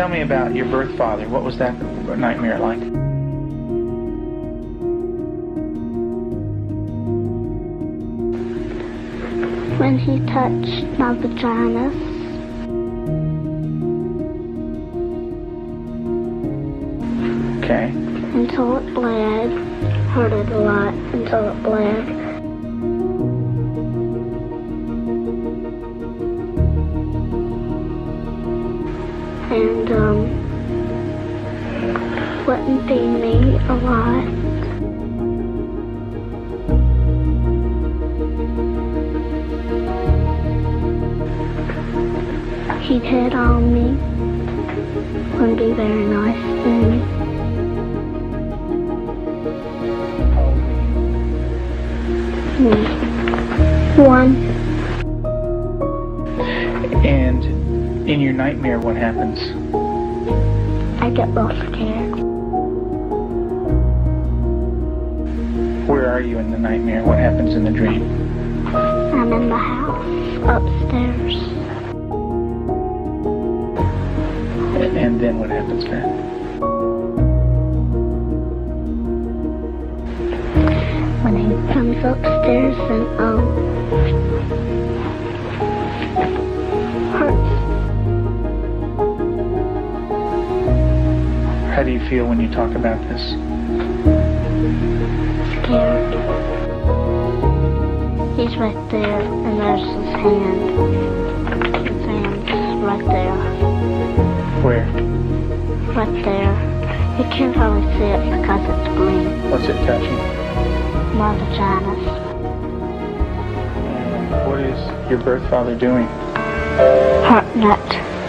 Tell me about your birth father. What was that nightmare like? When he touched my vagina. Okay. until it bled. Hurted a lot until it bled. And, um, wouldn't feed me a lot. He'd hit on me. Wouldn't be very nice to me. Hmm. One. In your nightmare, what happens? I get scared. Where are you in the nightmare? What happens in the dream? I'm in the house upstairs. And then what happens then? When he comes upstairs and um How do you feel when you talk about this? scared. He's right there and there's his hand. His hand's right there. Where? Right there. You can't really see it because it's green. What's it touching? My vaginas. What is your birth father doing? Heart nut.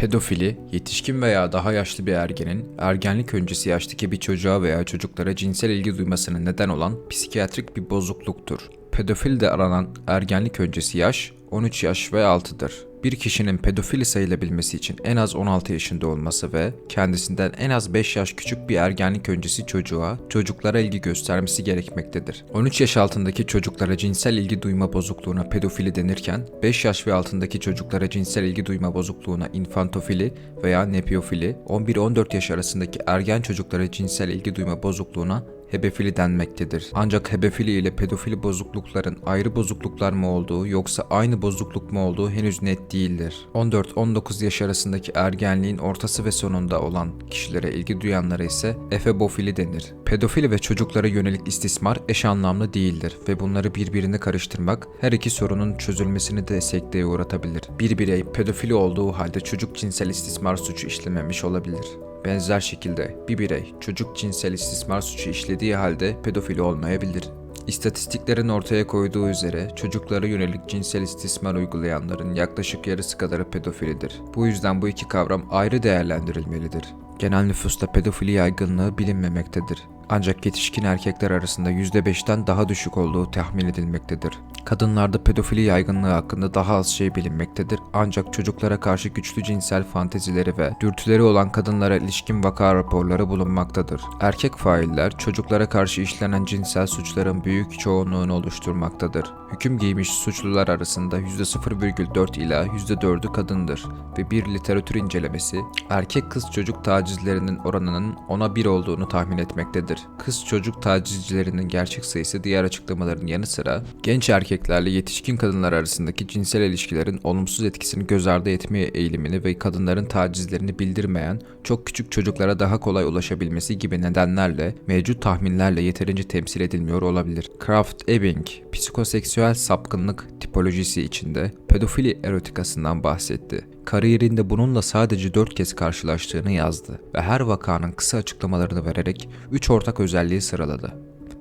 Pedofili, yetişkin veya daha yaşlı bir ergenin ergenlik öncesi yaştaki bir çocuğa veya çocuklara cinsel ilgi duymasına neden olan psikiyatrik bir bozukluktur. Pedofil de aranan ergenlik öncesi yaş 13 yaş ve altıdır. Bir kişinin pedofili sayılabilmesi için en az 16 yaşında olması ve kendisinden en az 5 yaş küçük bir ergenlik öncesi çocuğa, çocuklara ilgi göstermesi gerekmektedir. 13 yaş altındaki çocuklara cinsel ilgi duyma bozukluğuna pedofili denirken, 5 yaş ve altındaki çocuklara cinsel ilgi duyma bozukluğuna infantofili veya nepiyofili, 11-14 yaş arasındaki ergen çocuklara cinsel ilgi duyma bozukluğuna hebefili denmektedir. Ancak hebefili ile pedofili bozuklukların ayrı bozukluklar mı olduğu yoksa aynı bozukluk mu olduğu henüz net değildir. 14-19 yaş arasındaki ergenliğin ortası ve sonunda olan kişilere ilgi duyanlara ise efebofili denir. Pedofili ve çocuklara yönelik istismar eş anlamlı değildir ve bunları birbirine karıştırmak her iki sorunun çözülmesini de sekteye uğratabilir. Bir birey pedofili olduğu halde çocuk cinsel istismar suçu işlememiş olabilir. Benzer şekilde bir birey çocuk cinsel istismar suçu işlediği halde pedofili olmayabilir. İstatistiklerin ortaya koyduğu üzere çocuklara yönelik cinsel istismar uygulayanların yaklaşık yarısı kadarı pedofilidir. Bu yüzden bu iki kavram ayrı değerlendirilmelidir. Genel nüfusta pedofili yaygınlığı bilinmemektedir. Ancak yetişkin erkekler arasında %5'ten daha düşük olduğu tahmin edilmektedir. Kadınlarda pedofili yaygınlığı hakkında daha az şey bilinmektedir ancak çocuklara karşı güçlü cinsel fantezileri ve dürtüleri olan kadınlara ilişkin vaka raporları bulunmaktadır. Erkek failler çocuklara karşı işlenen cinsel suçların büyük çoğunluğunu oluşturmaktadır. Hüküm giymiş suçlular arasında %0,4 ila %4'ü kadındır ve bir literatür incelemesi erkek kız çocuk tacizlerinin oranının 10'a 1 olduğunu tahmin etmektedir. Kız çocuk tacizcilerinin gerçek sayısı diğer açıklamaların yanı sıra genç erkeklerle yetişkin kadınlar arasındaki cinsel ilişkilerin olumsuz etkisini göz ardı etmeye eğilimini ve kadınların tacizlerini bildirmeyen çok küçük çocuklara daha kolay ulaşabilmesi gibi nedenlerle mevcut tahminlerle yeterince temsil edilmiyor olabilir. Kraft Ebing, psikoseksüel sapkınlık tipolojisi içinde pedofili erotikasından bahsetti. Kariyerinde bununla sadece 4 kez karşılaştığını yazdı ve her vakanın kısa açıklamalarını vererek 3 ortak özelliği sıraladı.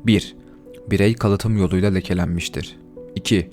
1. Birey kalıtım yoluyla lekelenmiştir. 2.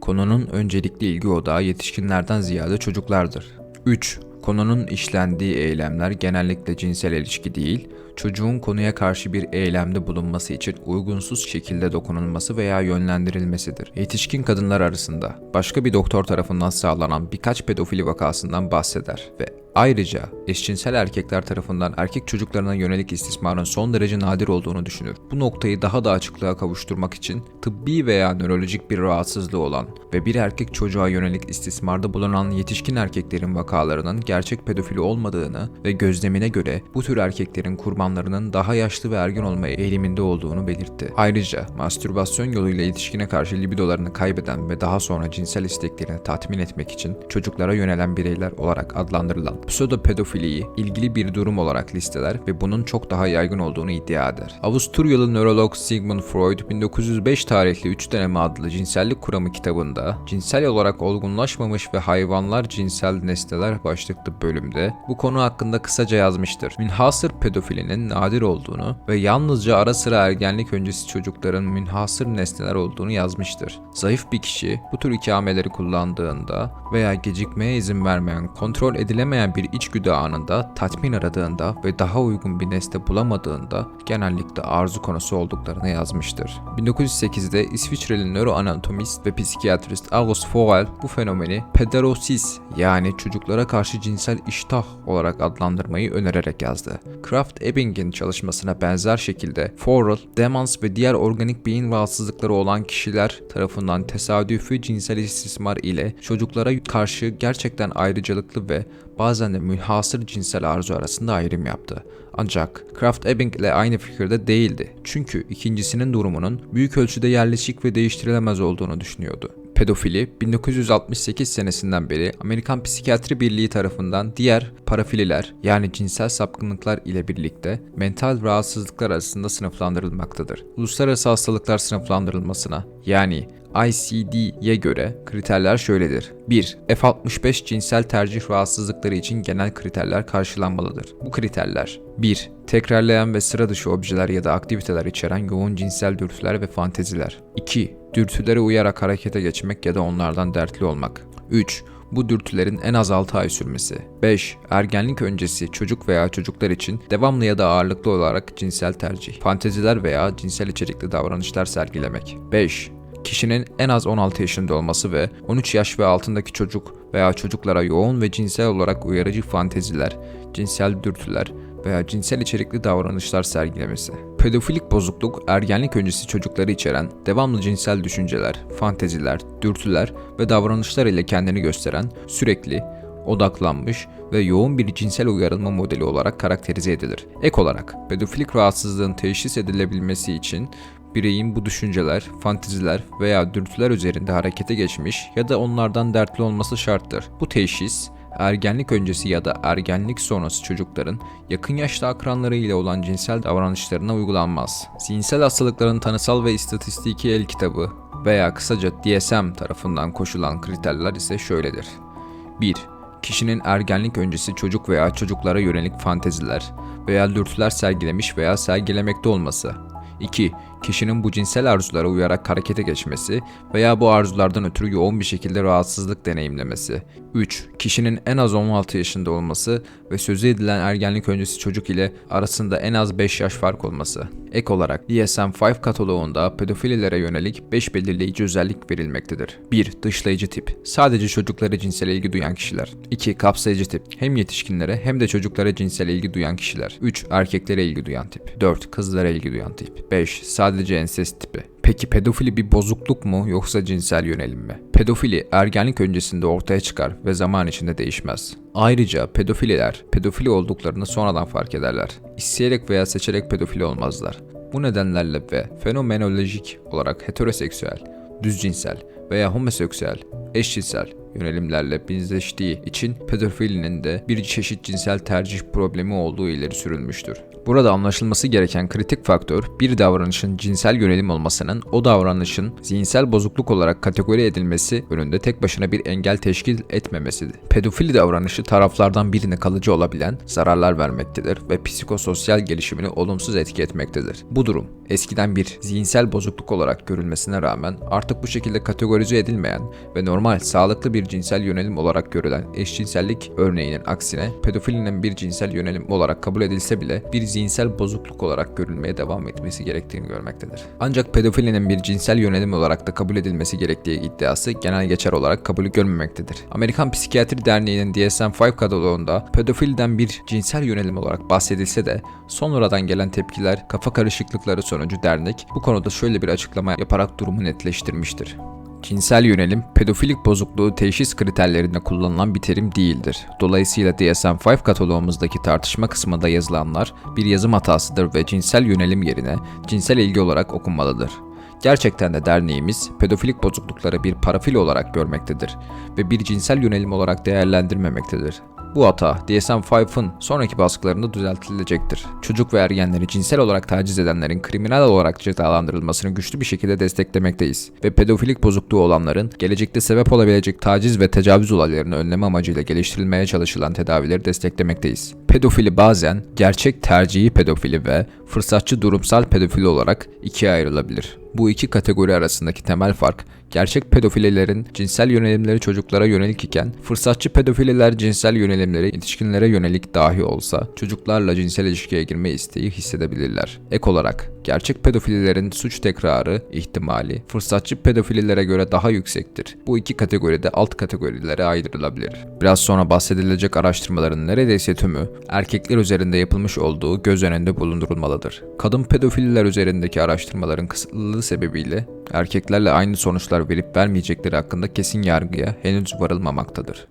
Konunun öncelikli ilgi odağı yetişkinlerden ziyade çocuklardır. 3. Konunun işlendiği eylemler genellikle cinsel ilişki değil, çocuğun konuya karşı bir eylemde bulunması için uygunsuz şekilde dokunulması veya yönlendirilmesidir. Yetişkin kadınlar arasında başka bir doktor tarafından sağlanan birkaç pedofili vakasından bahseder ve Ayrıca eşcinsel erkekler tarafından erkek çocuklarına yönelik istismarın son derece nadir olduğunu düşünür. Bu noktayı daha da açıklığa kavuşturmak için tıbbi veya nörolojik bir rahatsızlığı olan ve bir erkek çocuğa yönelik istismarda bulunan yetişkin erkeklerin vakalarının gerçek pedofili olmadığını ve gözlemine göre bu tür erkeklerin kurbanlarının daha yaşlı ve ergin olmaya eğiliminde olduğunu belirtti. Ayrıca mastürbasyon yoluyla yetişkine karşı libidolarını kaybeden ve daha sonra cinsel isteklerini tatmin etmek için çocuklara yönelen bireyler olarak adlandırılan pseudopedofiliyi ilgili bir durum olarak listeler ve bunun çok daha yaygın olduğunu iddia eder. Avusturyalı nörolog Sigmund Freud 1905 tarihli 3 deneme adlı cinsellik kuramı kitabında cinsel olarak olgunlaşmamış ve hayvanlar cinsel nesneler başlıklı bölümde bu konu hakkında kısaca yazmıştır. Münhasır pedofilinin nadir olduğunu ve yalnızca ara sıra ergenlik öncesi çocukların münhasır nesneler olduğunu yazmıştır. Zayıf bir kişi bu tür ikameleri kullandığında veya gecikmeye izin vermeyen, kontrol edilemeyen bir içgüdü anında tatmin aradığında ve daha uygun bir nesne bulamadığında genellikle arzu konusu olduklarını yazmıştır. 1908'de İsviçreli nöroanatomist ve psikiyatrist August Vogel bu fenomeni pederosis yani çocuklara karşı cinsel iştah olarak adlandırmayı önererek yazdı. Kraft Ebbing'in çalışmasına benzer şekilde Forel, demans ve diğer organik beyin rahatsızlıkları olan kişiler tarafından tesadüfi cinsel istismar ile çocuklara karşı gerçekten ayrıcalıklı ve bazen de münhasır cinsel arzu arasında ayrım yaptı. Ancak Kraft Ebing ile aynı fikirde değildi. Çünkü ikincisinin durumunun büyük ölçüde yerleşik ve değiştirilemez olduğunu düşünüyordu. Pedofili 1968 senesinden beri Amerikan Psikiyatri Birliği tarafından diğer parafililer yani cinsel sapkınlıklar ile birlikte mental rahatsızlıklar arasında sınıflandırılmaktadır. Uluslararası hastalıklar sınıflandırılmasına yani ICD'ye göre kriterler şöyledir. 1. F65 cinsel tercih rahatsızlıkları için genel kriterler karşılanmalıdır. Bu kriterler 1. Tekrarlayan ve sıra dışı objeler ya da aktiviteler içeren yoğun cinsel dürtüler ve fanteziler. 2. Dürtülere uyarak harekete geçmek ya da onlardan dertli olmak. 3. Bu dürtülerin en az 6 ay sürmesi. 5. Ergenlik öncesi çocuk veya çocuklar için devamlı ya da ağırlıklı olarak cinsel tercih, fanteziler veya cinsel içerikli davranışlar sergilemek. 5. Kişinin en az 16 yaşında olması ve 13 yaş ve altındaki çocuk veya çocuklara yoğun ve cinsel olarak uyarıcı fanteziler, cinsel dürtüler veya cinsel içerikli davranışlar sergilemesi. Pedofilik bozukluk, ergenlik öncesi çocukları içeren devamlı cinsel düşünceler, fanteziler, dürtüler ve davranışlar ile kendini gösteren, sürekli, odaklanmış ve yoğun bir cinsel uyarılma modeli olarak karakterize edilir. Ek olarak, pedofilik rahatsızlığın teşhis edilebilmesi için bireyin bu düşünceler, fanteziler veya dürtüler üzerinde harekete geçmiş ya da onlardan dertli olması şarttır. Bu teşhis, ergenlik öncesi ya da ergenlik sonrası çocukların yakın yaşta akranları ile olan cinsel davranışlarına uygulanmaz. Zihinsel hastalıkların tanısal ve istatistiki el kitabı veya kısaca DSM tarafından koşulan kriterler ise şöyledir. 1. Kişinin ergenlik öncesi çocuk veya çocuklara yönelik fanteziler veya dürtüler sergilemiş veya sergilemekte olması. 2. Kişinin bu cinsel arzulara uyarak harekete geçmesi veya bu arzulardan ötürü yoğun bir şekilde rahatsızlık deneyimlemesi. 3. Kişinin en az 16 yaşında olması ve sözü edilen ergenlik öncesi çocuk ile arasında en az 5 yaş fark olması. Ek olarak DSM-5 kataloğunda pedofililere yönelik 5 belirleyici özellik verilmektedir. 1. Dışlayıcı tip. Sadece çocuklara cinsel ilgi duyan kişiler. 2. Kapsayıcı tip. Hem yetişkinlere hem de çocuklara cinsel ilgi duyan kişiler. 3. Erkeklere ilgi duyan tip. 4. Kızlara ilgi duyan tip. 5. Sadece ensest tipi. Peki pedofili bir bozukluk mu yoksa cinsel yönelim mi? Pedofili ergenlik öncesinde ortaya çıkar ve zaman içinde değişmez. Ayrıca pedofililer pedofili olduklarını sonradan fark ederler. İsteyerek veya seçerek pedofili olmazlar. Bu nedenlerle ve fenomenolojik olarak heteroseksüel, düzcinsel veya homoseksüel, eşcinsel yönelimlerle benzeştiği için pedofilinin de bir çeşit cinsel tercih problemi olduğu ileri sürülmüştür. Burada anlaşılması gereken kritik faktör bir davranışın cinsel yönelim olmasının o davranışın zihinsel bozukluk olarak kategori edilmesi önünde tek başına bir engel teşkil etmemesidir. Pedofili davranışı taraflardan birine kalıcı olabilen zararlar vermektedir ve psikososyal gelişimini olumsuz etki etmektedir. Bu durum eskiden bir zihinsel bozukluk olarak görülmesine rağmen artık bu şekilde kategorize edilmeyen ve normal, sağlıklı bir bir cinsel yönelim olarak görülen eşcinsellik örneğinin aksine pedofilinin bir cinsel yönelim olarak kabul edilse bile bir zihinsel bozukluk olarak görülmeye devam etmesi gerektiğini görmektedir. Ancak pedofilinin bir cinsel yönelim olarak da kabul edilmesi gerektiği iddiası genel geçer olarak kabulü görmemektedir. Amerikan Psikiyatri Derneği'nin DSM-5 kataloğunda pedofilden bir cinsel yönelim olarak bahsedilse de sonradan gelen tepkiler, kafa karışıklıkları sonucu dernek bu konuda şöyle bir açıklama yaparak durumu netleştirmiştir. Cinsel yönelim, pedofilik bozukluğu teşhis kriterlerinde kullanılan bir terim değildir. Dolayısıyla DSM-5 kataloğumuzdaki tartışma kısmında yazılanlar bir yazım hatasıdır ve cinsel yönelim yerine cinsel ilgi olarak okunmalıdır. Gerçekten de derneğimiz pedofilik bozuklukları bir parafil olarak görmektedir ve bir cinsel yönelim olarak değerlendirmemektedir. Bu hata DSM-5'ın sonraki baskılarında düzeltilecektir. Çocuk ve ergenleri cinsel olarak taciz edenlerin kriminal olarak cezalandırılmasını güçlü bir şekilde desteklemekteyiz ve pedofilik bozukluğu olanların gelecekte sebep olabilecek taciz ve tecavüz olaylarını önleme amacıyla geliştirilmeye çalışılan tedavileri desteklemekteyiz. Pedofili bazen gerçek tercihi pedofili ve fırsatçı durumsal pedofili olarak ikiye ayrılabilir. Bu iki kategori arasındaki temel fark, gerçek pedofililerin cinsel yönelimleri çocuklara yönelik iken, fırsatçı pedofililer cinsel yönelimleri yetişkinlere yönelik dahi olsa, çocuklarla cinsel ilişkiye girme isteği hissedebilirler. Ek olarak, gerçek pedofililerin suç tekrarı ihtimali, fırsatçı pedofililere göre daha yüksektir. Bu iki kategoride alt kategorilere ayrılabilir. Biraz sonra bahsedilecek araştırmaların neredeyse tümü, erkekler üzerinde yapılmış olduğu göz önünde bulundurulmalıdır. Kadın pedofililer üzerindeki araştırmaların kısıtlılığı sebebiyle erkeklerle aynı sonuçlar verip vermeyecekleri hakkında kesin yargıya henüz varılmamaktadır.